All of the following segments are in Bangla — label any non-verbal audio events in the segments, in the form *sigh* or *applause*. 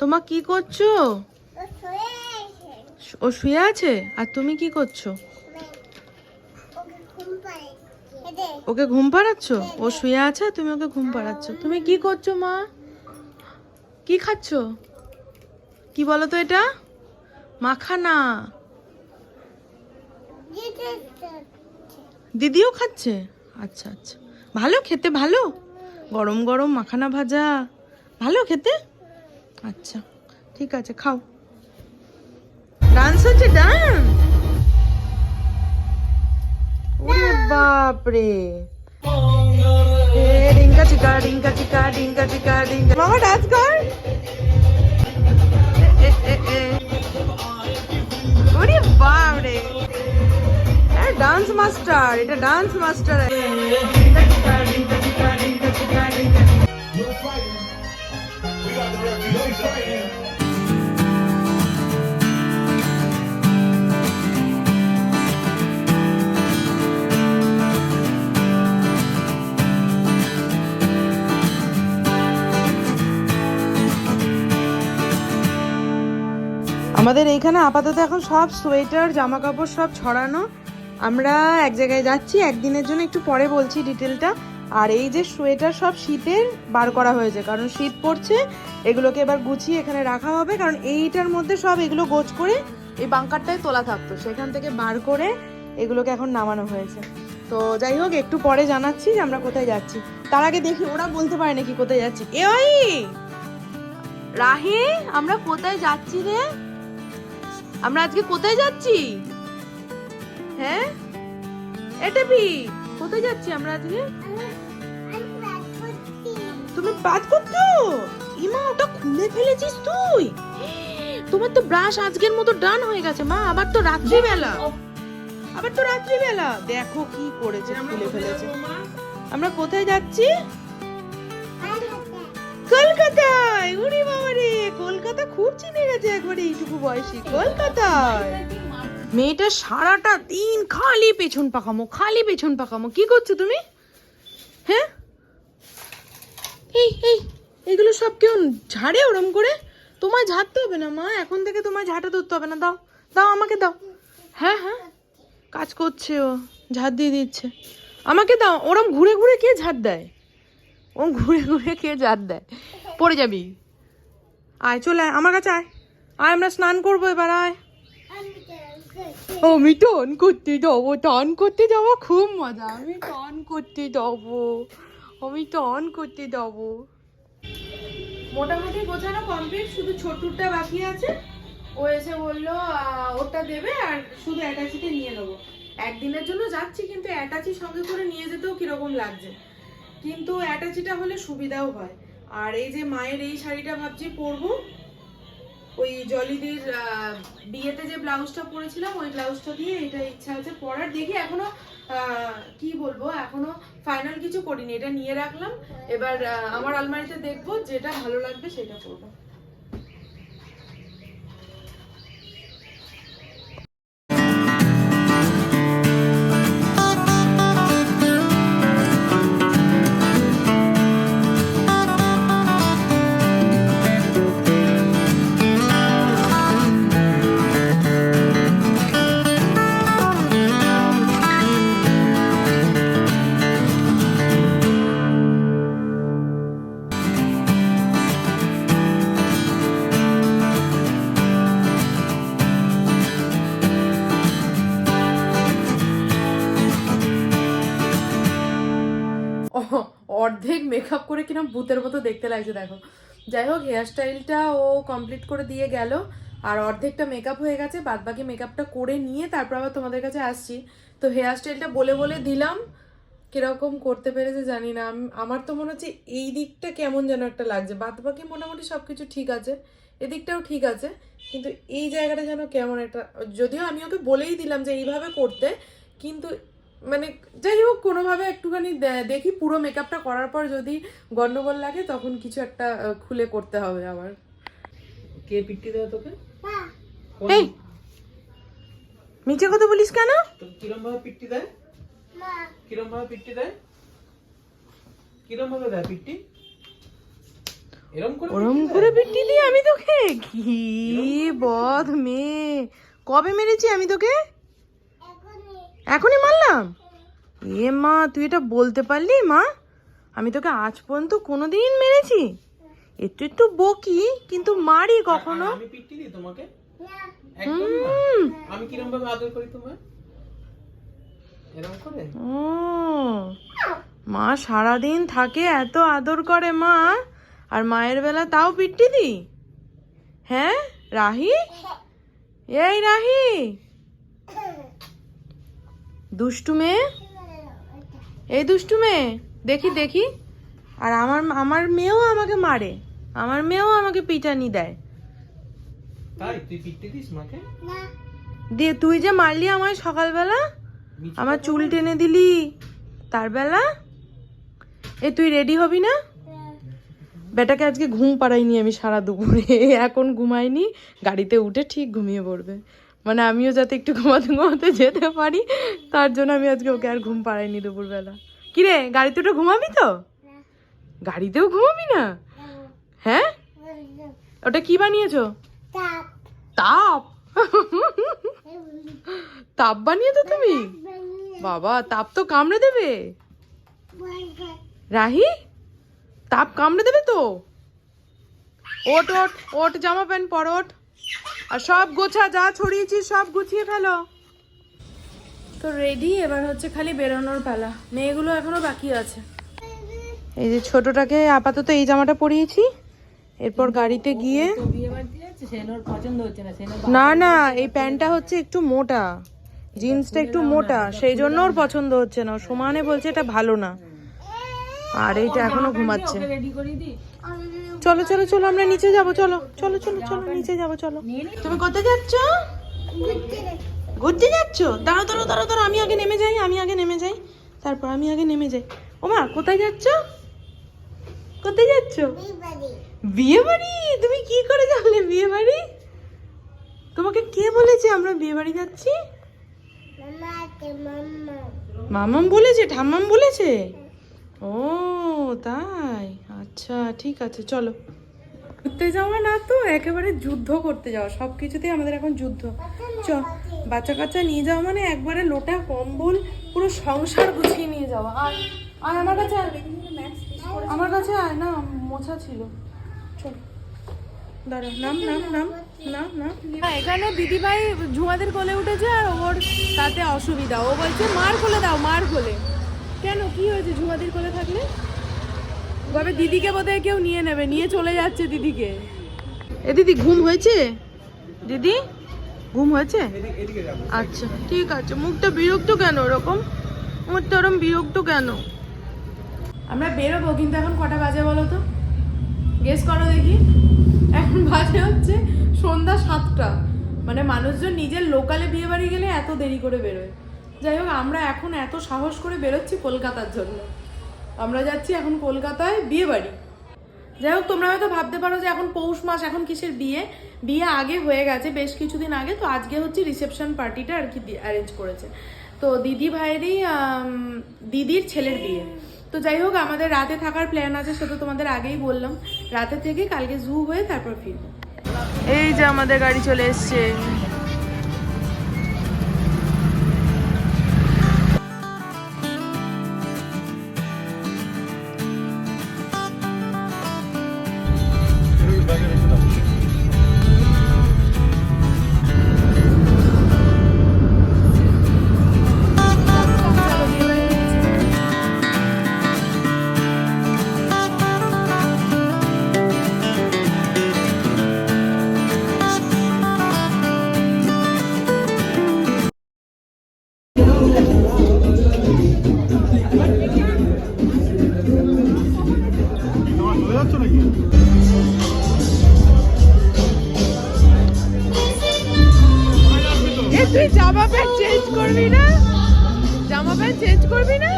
তোমা কি করছ? ও শুয়ে আছে। আর তুমি কি করছ? ওকে ঘুম পাড়াচ্ছ। ও শুয়ে আছে তুমি ওকে ঘুম পাড়াচ্ছ। তুমি কি করছ মা? কি খাচ্ছ? কি বলো তো এটা? মাখানা। দিদিও খাচ্ছে? আচ্ছা আচ্ছা। ভালো খেতে ভালো? গরম গরম মাখানা ভাজা। ভালো খেতে? আচ্ছা ঠিক আছে, খাও। ডান্স হচ্ছে ডান্স? ওরে বাপ রে ডিঙ্কা চিকা ডিঙ্কা চিকা ডিঙ্কা চিকা ডিঙ্কা মামা, ডান্স কর। ওরে বাপ রে ডান্স মাস্টার, এটা ডান্স মাস্টার। আমাদের এইখানে আপাতত এখন সব সোয়েটার জামা কাপড় সব ছড়ানো। আমরা এক জায়গায় যাচ্ছি, একদিনের জন্য একটু পরে বলছি ডিটেলটা আর এই যে সোয়েটার সব শীতের বার করা হয়েছে, কারণ শীত পড়ছে, এগুলোকে এবার গুছিয়ে এখানে রাখা হবে, কারণ এইটার মধ্যে সব এগুলো গোছ করে এই বাংকারটাই তোলা থাকতো। সেখান থেকে বার করে এগুলোকে এখন নামানো হয়েছে। তো যাই হোক, একটু পরে জানাচ্ছি যে আমরা কোথায় যাচ্ছি। তার আগে দেখি, ওরা বলতে পারে নাকি কোথায় যাচ্ছি। এ ওই! রাহি, আমরা কোথায় যাচ্ছি রে? আমরা আজকে কোথায় যাচ্ছি? হ্যাঁ? এটা কোথায় যাচ্ছি আমরা আজকে? তুমি বাদ করছ ইমা ওটা খুলে ফেলেছিস তুই। তোমার তো ব্রাশ আজকের মতো ডান হয়ে গেছে মা। আবার তো রাত্রিবেলা। আবার তো রাত্রিবেলা। দেখো কি করেছে খুলে ফেলেছে। আমরা কোথায় যাচ্ছি? কলকাতায়। উড়ি বাবা রে কলকাতা খুব চিনে গেছে একবারে এইটুকু বয়সে। কলকাতায়। মেয়েটা সারাটা দিন খালি পেছন পাকামো খালি পেছন পাকামো। কি করছ তুমি? হ্যাঁ? এই এই, এগুলো সব কেউ ঝাড়ে ওরম করে? তোমায় ঝাড়তে হবে না, মা। এখন থেকে তোমায় ঝাঁটা ধরতে হবে না। দাও দাও আমাকে দাও। হ্যাঁ হ্যাঁ। কাজ করছে ও, ঝাড় দিয়ে দিচ্ছে। আমাকে দাও, ওরম ঘুরে ঘুরে কে ঝাড় দেয়? ও ঘুরে ঘুরে কে ঝাড় দেয়? পড়ে যাবি। আয়, চলে আয়, আমার কাছে আয়। আয়, আমরা স্নান করব এবার, আয়। আমি টান করতে যাব, টান করতে যাব, খুব মজা। আমি টান করতে যাব। আমি অন করতে দেবো। মোটামুটি গোছানো কমপ্লিট শুধু ছোটুরটা বাকি আছে। ও এসে বলল ওটা দেবে আর শুধু অ্যাটাচিতে নিয়ে নেব। একদিনের জন্য যাচ্ছি, কিন্তু অ্যাটাচি সঙ্গে করে নিয়ে যেতেও কীরকম লাগছে। কিন্তু অ্যাটাচিটা হলে সুবিধাও হয়। আর এই যে মায়ের এই শাড়িটা ভাবছি পরবো ওই জলিদির আহ, বিয়েতে যে ব্লাউজটা পরেছিলাম ওই ব্লাউজটা দিয়ে এটা ইচ্ছা আছে পরার। দেখি এখনও আহ, কি বলব এখনও ফাইনাল কিছু করিনি। এটা নিয়ে রাখলাম। এবার আহ, আমার আলমারিতে দেখব যেটা ভালো লাগবে সেটা করব কিনা ভূতের মতো দেখতে লাগছে, দেখো। যাই হোক হেয়ার স্টাইলটা ও কমপ্লিট করে দিয়ে গেল। আর অর্ধেকটা মেকআপ হয়ে গেছে বাদ বাকি মেকআপটা করে নিয়ে তারপর আবার তোমাদের কাছে আসছি। তো হেয়ার স্টাইলটা বলে বলে দিলাম, কীরকম করতে পেরেছে জানি না। আমার তো মনে হচ্ছে এই দিকটা কেমন যেন একটা লাগছে। বাদ বাকি মোটামুটি সব কিছু ঠিক আছে, এদিকটাও ঠিক আছে, কিন্তু এই জায়গাটা যেন কেমন একটা যদিও আমি ওকে বলেই দিলাম যে এইভাবে করতে, কিন্তু মানে যাই হোক কোনোভাবে একটুখানি দেখি পুরো মেকআপটা করার পর যদি গন্ডগোল লাগে তখন কিছু একটা খুলে করতে হবে আবার। কে পিট্টি দেয় তোকে? এই মিছে কথা বলিস কেন? তো কিরম ভাবে পিট্টি দেয়? কিরম ভাবে পিট্টি দেয়? কিরম ভাবে দেয় পিট্টি এরম করে ওরম দিই আমি তোকে? কি বদ মেয়ে কবে মেরেছি আমি তোকে? এখনই মারলাম? এ মা তুই এটা বলতে পারলি মা? আমি তোকে আজ পর্যন্ত কোনোদিন মেরেছি। একটু একটু বকি কিন্তু মারি কখনো। আমি পিট্টি দিই তোমাকে? একদম না। হুম। আমি কিরম ভাবে আদর করি তোমার? এরম করে? ও। মা সারাদিন থাকে এত আদর করে মা। আর মায়ের বেলা তাও পিট্টি দি? হ্যাঁ রাহি? এই রাহি! দুষ্টু মেয়ে? এই দুষ্টু মেয়ে? দেখি দেখি। আর আমার আমার মেয়েও আমাকে মারে। আমার মেয়েও আমাকে পিটানি দেয়। দিয়ে তুই যে মারলি আমায় সকালবেলা? আমার চুল টেনে দিলি তার বেলা এ তুই রেডি হবি না? বেটাকে আজকে ঘুম পাড়াইনি আমি সারা দুপুরে। এখন ঘুমাইনি গাড়িতে উঠে ঠিক ঘুমিয়ে পড়বে। মানে আমিও যাতে একটু ঘুমাতে ঘুমাতে যেতে পারি তার জন্য আমি আজকে ওকে আর ঘুম পাড়াইনি দুপুরবেলা। কিরে গাড়িতে ওটা ঘুমাবি তো? গাড়িতেও ঘুমাবি না? হ্যাঁ? ওটা কি বানিয়েছো? তাপ। তাপ? *laughs* বানিয়েছো তুমি? বাবা তাপ তো কামড়ে দেবে। রাহি তাপ কামড়ে দেবে তো? ওট ওট ওট জামা প্যান্ট পর ওট আর সব গোছা যা ছড়িয়েছিস সব গুছিয়ে ফেলো। তো রেডি এবার হচ্ছে খালি বেরোনোর পালা। মেয়েগুলো এখনও বাকি আছে। এই যে ছোটটাকে আপাতত এই জামাটা পরিয়েছি। এরপর গাড়িতে গিয়ে না না না এই প্যান্টটা হচ্ছে একটু মোটা। জিন্সটা একটু মোটা সেই জন্য ওর পছন্দ হচ্ছে না। ও সমানে বলছে এটা ভালো না। আর এইটা এখনও ঘুমাচ্ছে। রেডি করে দি চলো চলো চলো, আমরা নিচে যাব, চলো চলো চলো চলো, নিচে যাব, চলো। তুমি কোথায় যাচ্ছ? ঘুরতে যাচ্ছ? দাঁড়ো দাঁড়ো দাঁড়ো দাঁড়ো আমি আগে নেমে যাই, আমি আগে নেমে যাই। তারপর আমি আগে নেমে যাই। ওমা, কোথায় যাচ্ছ? কোথায় যাচ্ছ? বিয়ে বাড়ি তুমি কি করে জানলে বিয়ে বাড়ি তোমাকে কে বলেছে আমরা বিয়ে বাড়ি যাচ্ছি? মামাম বলেছে, ঠাম্মাম বলেছে? ও, তাই। আচ্ছা ঠিক আছে চলো। ঘুরতে যাওয়া না তো একেবারে যুদ্ধ করতে যাওয়া সব কিছুতেই আমাদের এখন যুদ্ধ। চ বাচ্চা কাচ্চা নিয়ে যাওয়া মানে একবারে লোটা কম্বল পুরো সংসার গুছিয়ে নিয়ে যাওয়া। আর আর আমার কাছে আয়। আমার কাছে আয় না মোছা ছিল। চল দাঁড়া নাম নাম নাম নাম নাম। এখানে দিদিভাই ঝুমাদের কোলে উঠেছে আর ওর তাতে অসুবিধা। ও বলছে মার কোলে দাও মার কোলে। কেন কি হয়েছে ঝুমাদির কোলে থাকলে? তবে দিদিকে বোধহয় কেউ নিয়ে নেবে? নিয়ে চলে যাচ্ছে দিদিকে। এ দিদি ঘুম হয়েছে? দিদি ঘুম হয়েছে? আচ্ছা ঠিক আছে। মুখটা বিরক্ত কেন ওরকম? মুখটা ওরকম বিরক্ত কেন? আমরা বেরোবো কিন্তু এখন কটা বাজে বলো তো? গেস করো দেখি। এখন বাজে হচ্ছে সন্ধ্যা সাতটা। মানে মানুষজন নিজের লোকালে বিয়ে বাড়ি গেলে এত দেরি করে বেরোয়। যাই হোক আমরা এখন এত সাহস করে বেরোচ্ছি কলকাতার জন্য। আমরা যাচ্ছি এখন কলকাতায় বিয়ে বাড়ি। যাই হোক, তোমরা হয়তো ভাবতে পারো যে এখন পৌষ মাস, এখন কিসের বিয়ে? বিয়ে আগে হয়ে গেছে বেশ কিছুদিন আগে, তো আজকে হচ্ছে রিসেপশন পার্টিটা আর কি অ্যারেঞ্জ করেছে। তো দিদি ভাইয়েরই দিদির ছেলের বিয়ে। তো যাই হোক, আমাদের রাতে থাকার প্ল্যান আছে, সেটা তোমাদের আগেই বললাম। রাতে থেকে কালকে জু হয়ে তারপর ফিরবো। এই যে আমাদের গাড়ি চলে এসছে। জামা প্যান্ট চেঞ্জ করবি না? জামা প্যান্ট চেঞ্জ করবি না?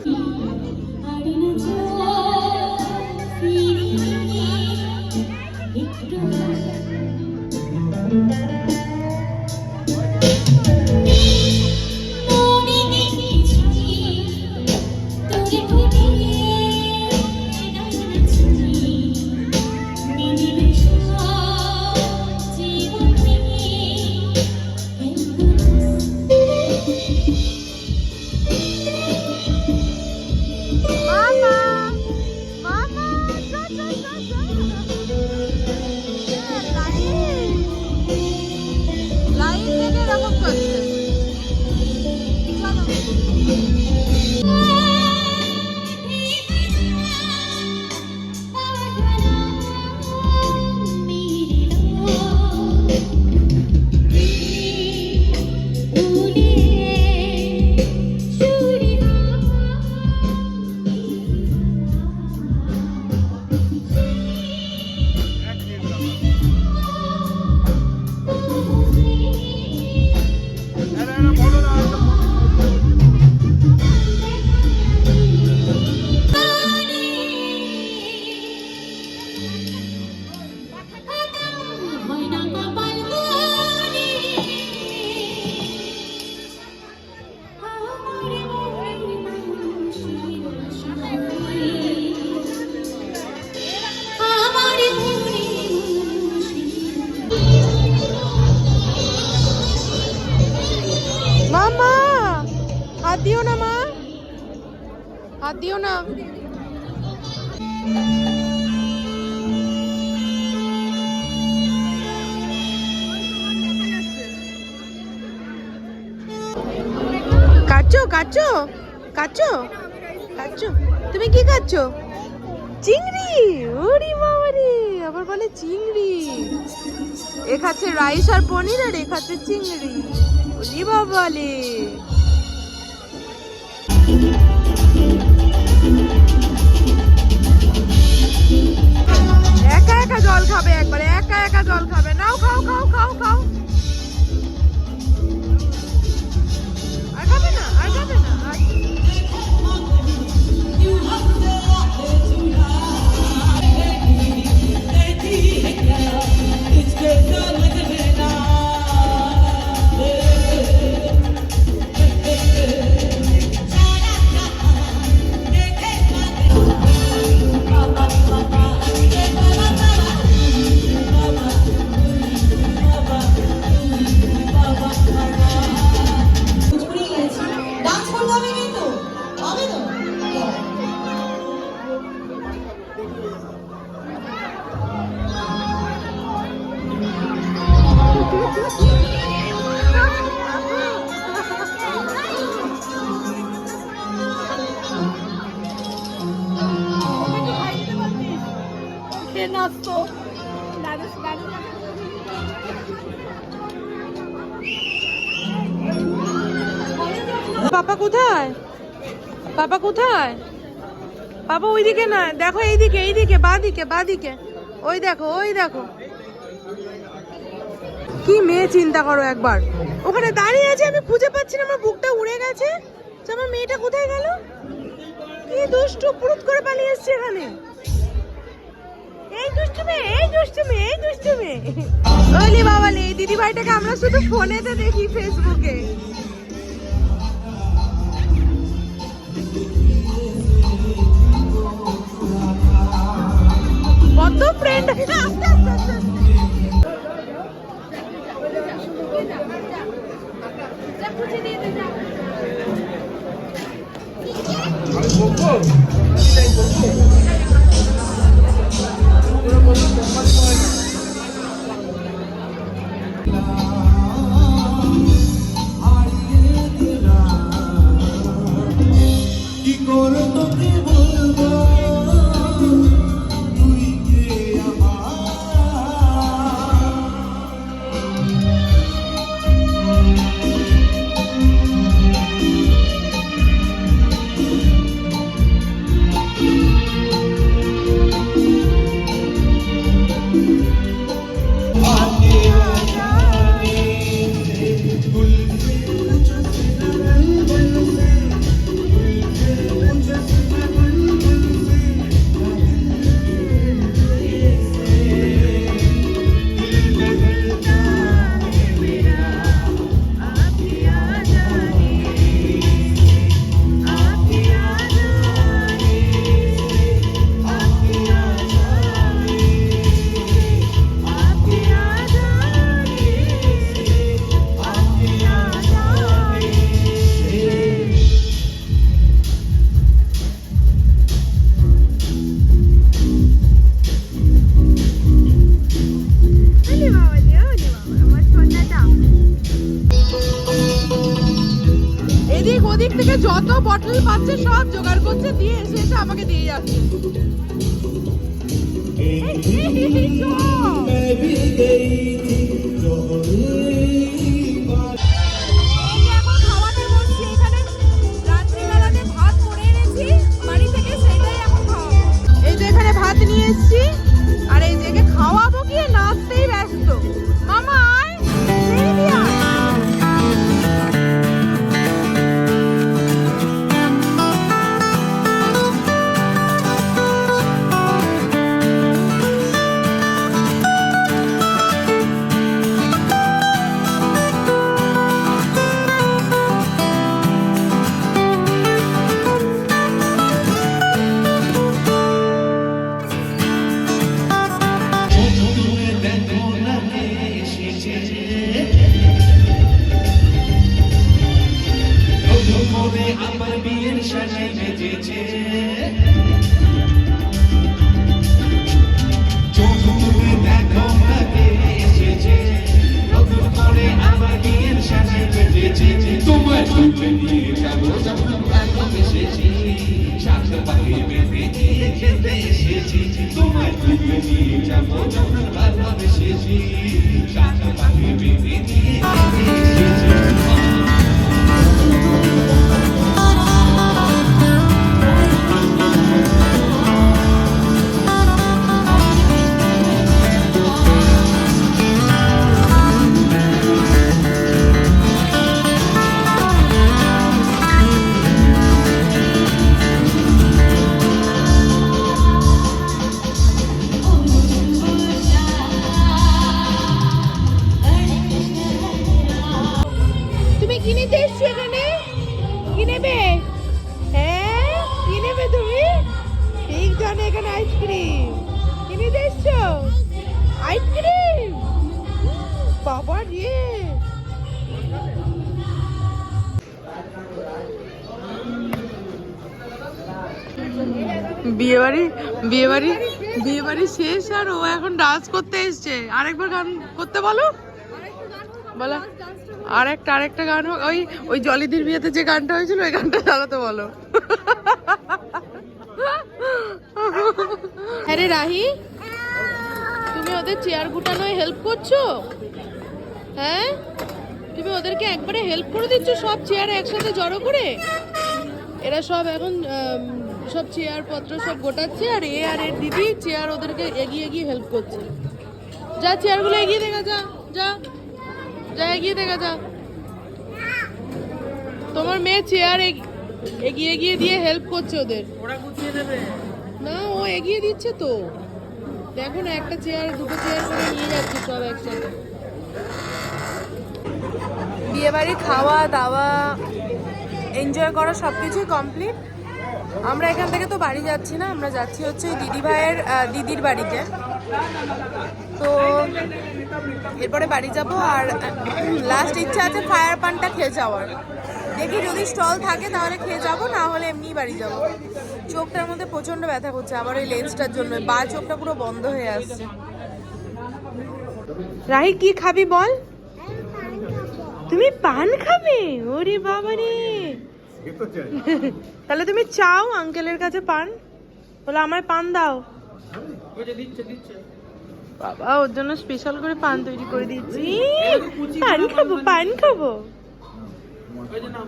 কি কাচ্চো কাচ্চো তুমি কি খাচ্ছো? চিংড়ি! ওরে বাবা রে আবার বলে চিংড়ি। এ খাচ্ছে রাইস আর পনির আর এ খাচ্ছে চিংড়ি। ওরে বাবা রে একা একা জল খাবে একবারে, একা একা জল খাবে। নাও, খাও খাও খাও খাও। পাপা ওইদিকে না, দেখো এইদিকে এইদিকে, বাদিকে বাদিকে। ওই দেখো ওই দেখো। কি মেয়ে চিন্তা করো একবার। ওখানে দাঁড়িয়ে আছে, আমি খুঁজে পাচ্ছি না, আমার বুকটা উড়ে গেছে। আমার মেয়েটা কোথায় গেল? কি দুষ্টু, পুরুত করে পালিয়ে এসছে এখানে। এই দুষ্টু মেয়ে, এই দুষ্টু মেয়ে, এই দুষ্টু মেয়ে। ওলি বাবালে, এই দিদি ভাইটাকে আমরা শুধু ফোনেতে দেখি ফেসবুকে কত ফ্রেন্ড কি যাচ্ছে এই, এই, বিয়ে বাড়ি বিয়ে বাড়ি বিয়ে শেষ আর ও এখন ডান্স করতে এসছে। আরেকবার গান করতে বলো। বলো। আর একটা আরেকটা গান হোক। ওই ওই জলিদির বিয়েতে যে গানটা হয়েছিল, ওই গানটা চালাতে বলো। আরে রাহি, তুমি ওদের চেয়ার গুটানোয় হেল্প করছ? হ্যাঁ? তুমি ওদেরকে একবারে হেল্প করে দিচ্ছ সব চেয়ার একসাথে জড়ো করে? এরা সব এখন সব চেয়ার পত্র সব গোটাচ্ছে আর এ আর এর দিদি চেয়ার ওদেরকে এগিয়ে এগিয়ে হেল্প করছে। যা চেয়ারগুলো এগিয়ে দেখা যা যা যা এগিয়ে দেখা যা। তোমার মেয়ে চেয়ার এগিয়ে এগিয়ে দিয়ে হেল্প করছে ওদের। ওরা গুছিয়ে দেবে। না ও এগিয়ে দিচ্ছে তো। দেখো না একটা চেয়ার দুটো চেয়ার করে নিয়ে যাচ্ছে সব একসাথে। বিয়ে বাড়ি খাওয়া দাওয়া এনজয় করা সব কিছুই কমপ্লিট আমরা এখান থেকে তো বাড়ি যাচ্ছি না, আমরা যাচ্ছি হচ্ছে দিদি ভাইয়ের দিদির বাড়িতে। তো এরপরে বাড়ি যাব আর লাস্ট ইচ্ছা আছে ফায়ার পানটা খেয়ে যাওয়ার। দেখি যদি স্টল থাকে তাহলে খেয়ে যাব, না হলে এমনিই বাড়ি যাব। চোখটার মধ্যে প্রচণ্ড ব্যথা করছে, আবার ওই লেন্সটার জন্য। বা চোখটা পুরো বন্ধ হয়ে আসছে। রাহি কি খাবি বল? তুমি পান খাবে? ওরে বাবা রে তাহলে তুমি চাও আঙ্কেলের কাছে পান? বলে আমায় পান দাও। বাবা ওর জন্য স্পেশাল করে পান তৈরি করে দিচ্ছি পান খাব পান পান খাব। ওই যে নাম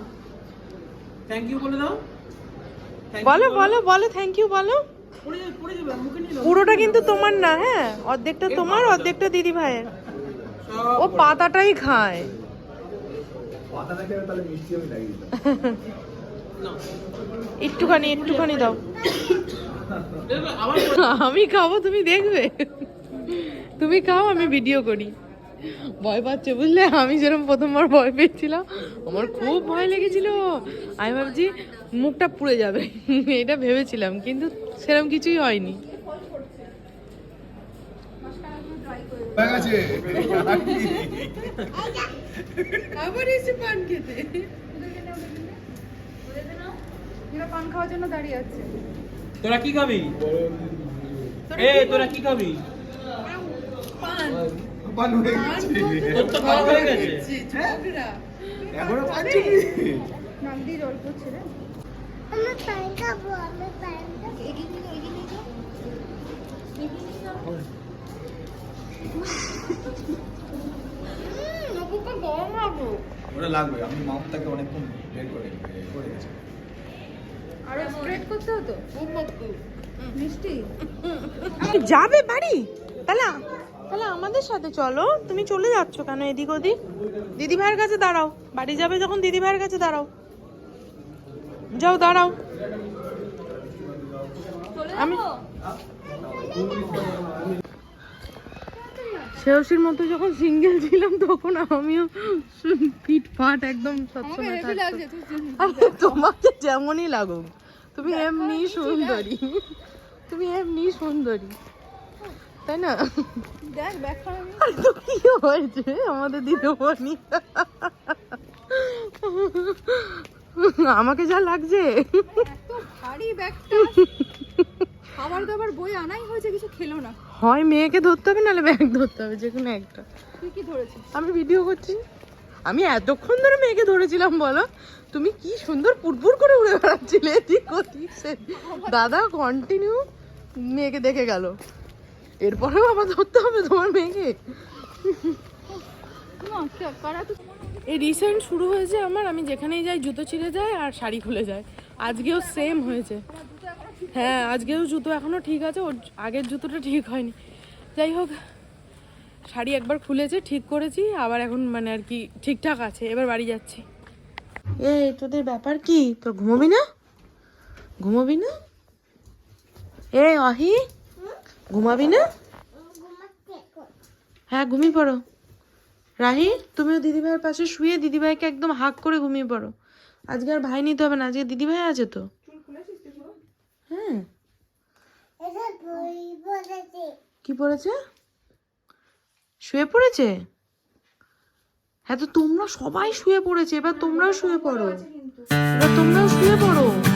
থ্যাংক ইউ বলে বলো বলো। বলো থ্যাংক ইউ বলো। পুরোটা কিন্তু তোমার না হ্যাঁ? অর্ধেকটা তোমার অর্ধেকটা দিদি ভাইয়ের ও পাতাটাই খায়। একটুখানি একটুখানি দাও। আমি খাব তুমি দেখবে। তুমি খাও আমি ভিডিও করি। ভয় পাচ্ছে বুঝলে? আমি যেরকম প্রথমবার ভয় পেয়েছিলাম আমার খুব ভয় লেগেছিল। আমি ভাবছি মুখটা পুড়ে যাবে। এটা ভেবেছিলাম কিন্তু সেরকম কিছুই হয়নি। আবার এসে পান খেতে। তোরা কি খাবি? এ তোরা কি খাবি? তোর তো খাওয়া হয়ে গেছে। এখনও পাচ্ছি আমি পান খাব আমি পান খাব। এগিয়ে নিয়ে এগিয়ে নিয়ে যাও ওটা লাগবে আমি অনেকক্ষণ বের করে করে গেছি যাবে বাড়ি। তাহলে তাহলে আমাদের সাথে চলো। তুমি চলে যাচ্ছ কেন এদিক ওদিক? দিদি ভাইয়ের কাছে দাঁড়াও। বাড়ি যাবে যখন দিদি ভাইয়ের কাছে দাঁড়াও। যাও দাঁড়াও। আমি শেষের মতো যখন সিঙ্গেল ছিলাম তখন আমিও ফিট ফাট একদম সবসময় তোমাকে যেমনই লাগুক তুমি এমনি সুন্দরী। তুমি এমনি সুন্দরী। তাই না? কি হয়েছে? আমাদের দিদিমণি। আমাকে যা লাগছে। ভারী ব্যাগটা। খাবার দাবার বই আনাই হয়েছে কিছু খেলো না। হয় মেয়েকে ধরতে হবে নাহলে ব্যাগ ধরতে হবে যে কোনো একটা। তুই কি ধরেছিস? আমি ভিডিও করছি। আমি এতক্ষণ ধরে মেয়েকে ধরেছিলাম বলো। তুমি কি সুন্দর পুরপুর করে উড়ে বেড়াচ্ছিলে এদিক ওদিক সে- দাদা কন্টিনিউ মেয়েকে দেখে গেল। এরপরেও আবার ধরতে হবে তোমার মেয়েকে? এই রিসেন্ট শুরু হয়েছে আমার আমি যেখানেই যাই জুতো ছিঁড়ে যায় আর শাড়ি খুলে যায়। আজকেও সেম হয়েছে। হ্যাঁ আজকেও জুতো এখনও ঠিক আছে, ওর আগের জুতোটা ঠিক হয়নি। যাই হোক, শাড়ি একবার খুলেছে, ঠিক করেছি, আবার এখন মানে আর কি ঠিকঠাক আছে, এবার বাড়ি যাচ্ছি। এই, তোদের ব্যাপার কি? তোর ঘুমোবি না? ঘুমোবি না? এই, অহি, ঘুমাবি না? হ্যাঁ ঘুমিয়ে পড়ো। রাহি, তুমিও দিদিভাইয়ের পাশে শুয়ে দিদিভাইকে একদম হাক করে ঘুমিয়ে পড়ো। আজকে আর ভাই নিতে হবে না, আজকে দিদিভাই আছে তো। কি পড়েছে? শুয়ে পড়েছে? হ্যাঁ তো তোমরা সবাই শুয়ে পড়েছে। এবার তোমরাও শুয়ে পড়ো। এবার তোমরাও শুয়ে পড়ো।